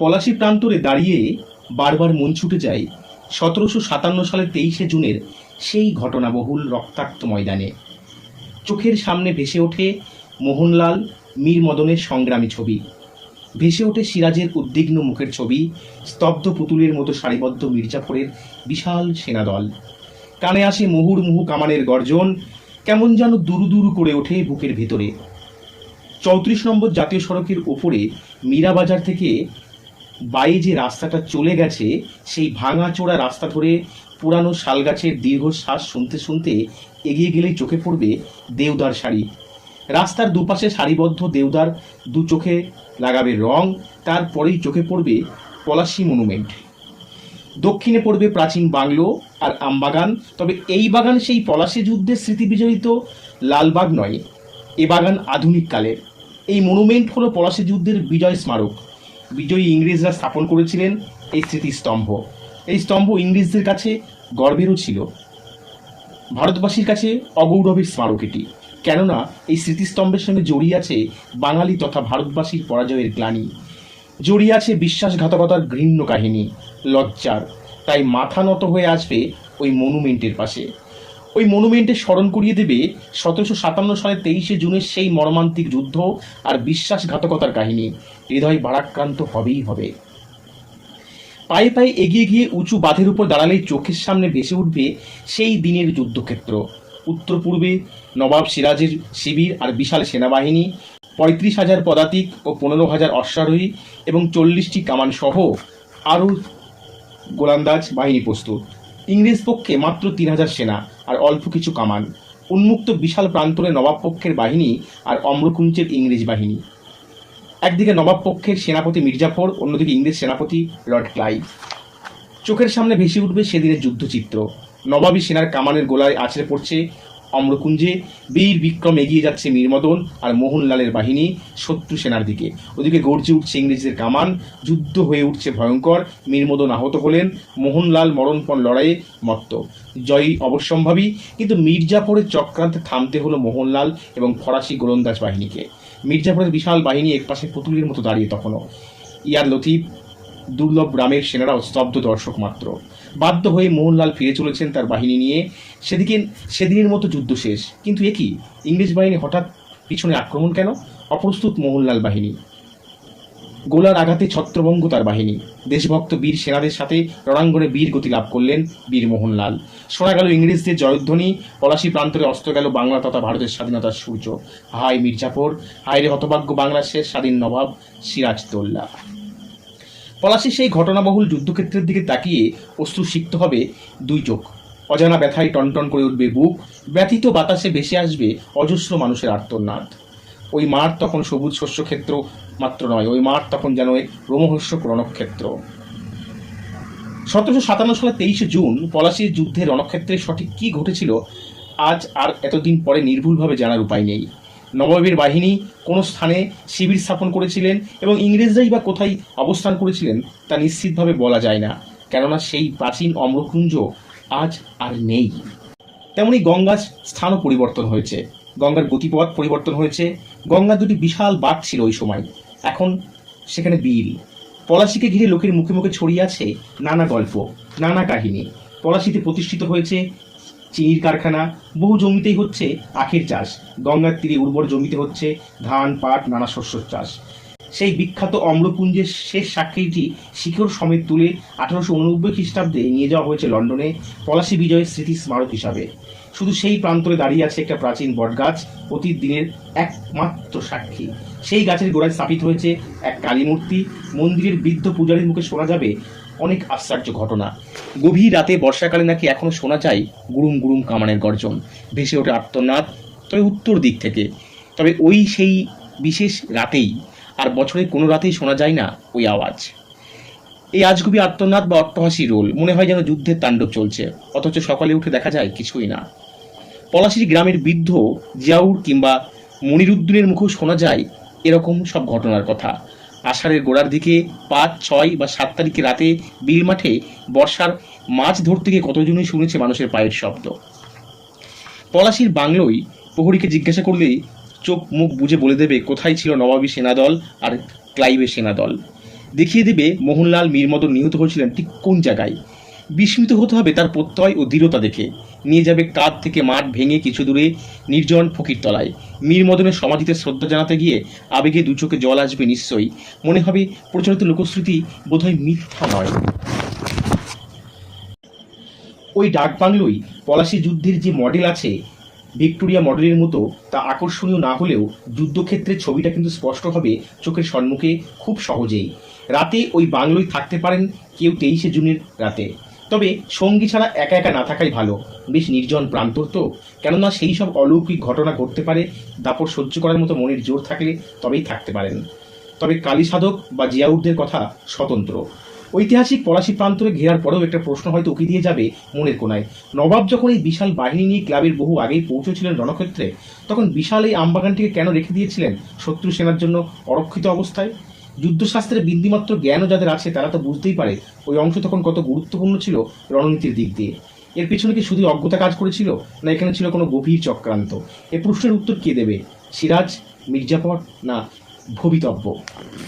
পলাশী প্রান্তরে দাঁড়িয়ে বারবার মন ছুটে যায় সতেরোশো সাতান্ন সালের তেইশে জুনের সেই ঘটনাবহুল রক্তাক্ত ময়দানে। চোখের সামনে ভেসে ওঠে মোহনলাল মীর মদনের সংগ্রামী ছবি। ভেসে ওঠে সিরাজের উদ্বিগ্ন মুখের ছবি, স্তব্ধ পুতুলের মতো সারিবদ্ধ মির্জাফরের বিশাল সেনাদল কানে আসে মুহুর্মুহু কামানের গর্জন, কেমন যেন দুরু দুরু করে ওঠে বুকের ভেতরে। চৌত্রিশ নম্বর জাতীয় সড়কের ওপরে মীরাবাজার থেকে বাই যে রাস্তাটা চলে গেছে, সেই ভাঙাচোরা রাস্তা ধরে পুরানো শালগাছের দীর্ঘশ্বাস শুনতে শুনতে এগিয়ে গেলেই চোখে পড়বে দেওদার শাড়ি। রাস্তার দুপাশে সারিবদ্ধ দেওদার দু চোখে লাগাবে রং, তারপরেই চোখে পড়বে পলাশী মনুমেন্ট। দক্ষিণে পড়বে প্রাচীন বাংলো আর আমবাগান, তবে এই বাগান সেই পলাশী যুদ্ধের স্মৃতি বিজড়িত লালবাগ নয়, এ বাগান আধুনিক কালের। এই মনুমেন্ট হলো পলাশী যুদ্ধের বিজয় স্মারক। বিজয়ী ইংরেজরা স্থাপন করেছিলেন এই স্মৃতিস্তম্ভ। এই স্তম্ভ ইংরেজদের কাছে গর্বেরও ছিল। ভারতবাসীর কাছে অগৌরবের স্মারক এটি। কেননা, এই স্মৃতিস্তম্ভের সঙ্গে জড়িয়ে আছে বাঙালি তথা ভারতবাসীর পরাজয়ের গ্লানি। জড়িয়ে আছে বিশ্বাসঘাতকতার ঘৃণ্য কাহিনী, লজ্জার। তাই মাথা নত হয়ে আসবে ওই মনুমেন্টের পাশে। ওই মনুমেন্টে স্মরণ করিয়ে দেবে সতেরোশো সাতান্ন সালের তেইশে জুনের সেই মর্মান্তিক যুদ্ধ আর বিশ্বাসঘাতকতার কাহিনী। হৃদয় ভারাক্রান্ত হবেই হবে। পায়ে পায়ে এগিয়ে গিয়ে উঁচু বাঁধের উপর দাঁড়ালেই চোখের সামনে ভেসে উঠবে সেই দিনের যুদ্ধক্ষেত্র। উত্তর পূর্বে নবাব সিরাজের শিবির আর বিশাল সেনাবাহিনী, পঁয়ত্রিশ হাজার পদাতিক ও পনেরো হাজার অশ্বারোহী এবং চল্লিশটি কামান সহ আরও গোলান্দাজ বাহিনী প্রস্তুত। ইংরেজ পক্ষে মাত্র তিন হাজার সেনা আর অল্প কিছু কামান, উন্মুক্ত বিশাল প্রান্তরে নবাব পক্ষের বাহিনী আর অম্রকুঞ্চের ইংরেজ বাহিনী। একদিকে নবাব পক্ষের সেনাপতি মির্জাফর, অন্যদিকে ইংরেজ সেনাপতি লর্ড ক্লাইভ। চোখের সামনে ভেসে উঠবে সেদিনের যুদ্ধচিত্র। নবাবী সেনার কামানের গোলায় আছড়ে পড়ছে অম্রকুঞ্জে বীর বিক্রম এগিয়ে যাচ্ছে মীরমদন আর মোহনলালের বাহিনী শত্রু সেনার দিকে। ওদিকে গর্জে উঠছে ইংরেজদের কামান, যুদ্ধ হয়ে উঠছে ভয়ঙ্কর, মীরমদন আহত হলেন, মোহনলাল মরণপণ লড়াইয়ে মত্ত। জয়ী অবশ্যম্ভাবী, কিন্তু মির্জাফরের চক্রান্তে থামতে হলো মোহনলাল এবং ফরাসি গোলন্দাজ বাহিনীকে। মির্জাফরের বিশাল বাহিনী একপাশে পুতুলের মতো দাঁড়িয়ে তখনও। ইয়ার লতিফ দুর্লভ গ্রামের সেনারাও স্তব্ধ দর্শক মাত্র। বাধ্য হয়ে মোহনলাল ফিরে চলেছেন তার বাহিনী নিয়ে। সেদিকে সেদিনের মতো যুদ্ধ শেষ। কিন্তু এ কি? ইংরেজ বাহিনী হঠাৎ পিছনে আক্রমণ কেন? অপ্রস্তুত মোহনলাল বাহিনী। গোলার আঘাতে ছত্রভঙ্গ তার বাহিনী। দেশভক্ত বীর সেনাদের সাথে রণাঙ্গনে বীর গতি লাভ করলেন বীর মোহনলাল। শোনা গেল ইংরেজদের জয়ধ্বনি, পলাশী প্রান্তরে অস্ত গেল বাংলা তথা ভারতের স্বাধীনতার সূর্য। হায় মির্জাফর হায় রে হতভাগ্য বাংলার শেষ স্বাধীন নবাব সিরাজদৌল্লা পলাশীর সেই ঘটনাবহুল যুদ্ধক্ষেত্রের দিকে তাকিয়ে অশ্রু সিক্ত হবে দুই চোখ। অজানা ব্যথায় টনটন করে উঠবে বুক, ব্যথিত বাতাসে ভেসে আসবে অজস্র মানুষের আর্তনাদ। ওই মাঠ তখন সবুজ শস্যক্ষেত্র মাত্র নয়, ওই মাঠ তখন যেন এক রোমহর্ষক রণক্ষেত্র। সতেরোশো সাতান্ন সালে তেইশে জুন পলাশির যুদ্ধের রণক্ষেত্রে সঠিক কী ঘটেছিল, আজ আর এতদিন পরে নির্ভুলভাবে জানার উপায় নেই। নবাবের বাহিনী কোনো স্থানে শিবির স্থাপন করেছিলেন এবং ইংরেজরাই বা কোথায় অবস্থান করেছিলেন তা নিশ্চিতভাবে বলা যায় না। কেননা সেই প্রাচীন অম্রকুঞ্জ আজ আর নেই। তেমনি গঙ্গার স্থানও পরিবর্তন হয়েছে। গঙ্গার গতিপথ পরিবর্তন হয়েছে। গঙ্গা দুটি বিশাল বাঘ ছিল ওই সময়। এখন সেখানে বিল। পলাশিকে ঘিরে লোকের মুখে মুখে ছড়িয়ে আছে নানা গল্প, নানা কাহিনী। পলাশিতে প্রতিষ্ঠিত হয়েছে চিনির কারখানা, বহু জমিতেই হচ্ছে আখের চাষ। গঙ্গার তীরে উর্বর জমিতে হচ্ছে ধান, পাট, নানা শস্যর চাষ। সেই বিখ্যাত অম্রপুঞ্জের শেষ সাক্ষীটি শিখর সমেত তুলে আঠারোশো উননব্বই খ্রিস্টাব্দে নিয়ে যাওয়া হয়েছে লন্ডনে, পলাশী বিজয়ের স্মৃতি স্মারক হিসাবে। শুধু সেই প্রান্তরে দাঁড়িয়ে আছে একটা প্রাচীন বটগাছ, অতীত দিনের একমাত্র সাক্ষী। সেই গাছের গোড়ায় স্থাপিত হয়েছে এক কালী মূর্তি। মন্দিরের বৃদ্ধ পূজারীর মুখে শোনা যাবে অনেক আশ্চর্য ঘটনা। গভীর রাতে বর্ষাকালে নাকি এখনও শোনা যায় গুরুম গুরুম কামানের গর্জন। ভেসে ওঠে আত্মনাদ তবে উত্তর দিক থেকে। তবে ওই সেই বিশেষ রাতেই, আর বছরের কোনো রাতেই শোনা যায় না ওই আওয়াজ। এই আজগুবি আত্মনাদ বা অট্টহাসি রোল, মনে হয় যেন যুদ্ধের তাণ্ডব চলছে, অথচ সকালে উঠে দেখা যায় কিছুই না। পলাশির গ্রামের বৃদ্ধ জিয়াউর কিংবা মনিরুদ্দিনের মুখেও শোনা যায় এরকম সব ঘটনার কথা। আষাঢ়ের গোড়ার দিকে পাঁচ, ছয় বা সাত তারিখে রাতে বিল মাঠে বর্ষার মাছ ধরতে গিয়ে কতজনই শুনেছে মানুষের পায়ের শব্দ? পলাশির বাংলোই প্রহরীকে জিজ্ঞাসা করলেই চোখ মুখ বুঝে বলে দেবে, কোথায় ছিল নবাবী সেনাদল আর ক্লাইভের সেনাদল? দেখিয়ে দেবে মোহনলাল, মীরমদন নিহত হয়েছিলেন ঠিক কোন জায়গায়? বিস্মিত হতে হবে তার প্রত্যয় ও দৃঢ়তা দেখে। নিয়ে যাবে কাঁধ থেকে মাঠ ভেঙে কিছু দূরে নির্জন ফকির তলায়। মীরমদনের সমাধিতে শ্রদ্ধা জানাতে গিয়ে আবেগে দু চোখে জল আসবে নিশ্চয়ই। মনে হবে প্রচলিত লোকশ্রুতি বোধহয় মিথ্যা নয়। ওই ডাক বাংলোই পলাশি যুদ্ধের যে মডেল আছে, ভিক্টোরিয়া মডেলের মতো তা আকর্ষণীয় না হলেও যুদ্ধক্ষেত্রের ছবিটা কিন্তু স্পষ্ট হবে চোখের সম্মুখে খুব সহজেই। রাতে ওই বাংলোয় থাকতে পারেন কেউ তেইশে জুনের রাতে। তবে সঙ্গী ছাড়া একা একা না থাকাই ভালো। বেশ নির্জন প্রান্তর তো। কেননা সেই সব অলৌকিক ঘটনা ঘটতে পারে, দাপট সহ্য করার মতো মনের জোর থাকলে তবেই থাকতে পারেন। তবে কালী সাধক বা জিয়াউদ্দের কথা স্বতন্ত্র। ঐতিহাসিক পলাশি প্রান্তরে ঘেরার পরেও একটা প্রশ্ন হয়তো উকি দিয়ে যাবে মনের কোনায় নবাব যখন এই বিশাল বাহিনী নিয়ে ক্লাবের বহু আগেই পৌঁছেছিলেন রণক্ষেত্রে, তখন বিশাল এই আমবাগানটিকে কেন রেখে দিয়েছিলেন শত্রু সেনার জন্য অরক্ষিত অবস্থায়? যুদ্ধশাস্ত্রের বিন্দিমাত্র জ্ঞানও যাদের আছে, তারা তো বুঝতেই পারে ওই অংশ তখন কত গুরুত্বপূর্ণ ছিল রণনীতির দিক দিয়ে। এর পিছনে কি শুধু অজ্ঞতা কাজ করেছিল, না এখানে ছিল কোনো গভীর চক্রান্ত? এ প্রশ্নের উত্তর কে দেবে? সিরাজ, মির্জাফর, না ভবিতব্য?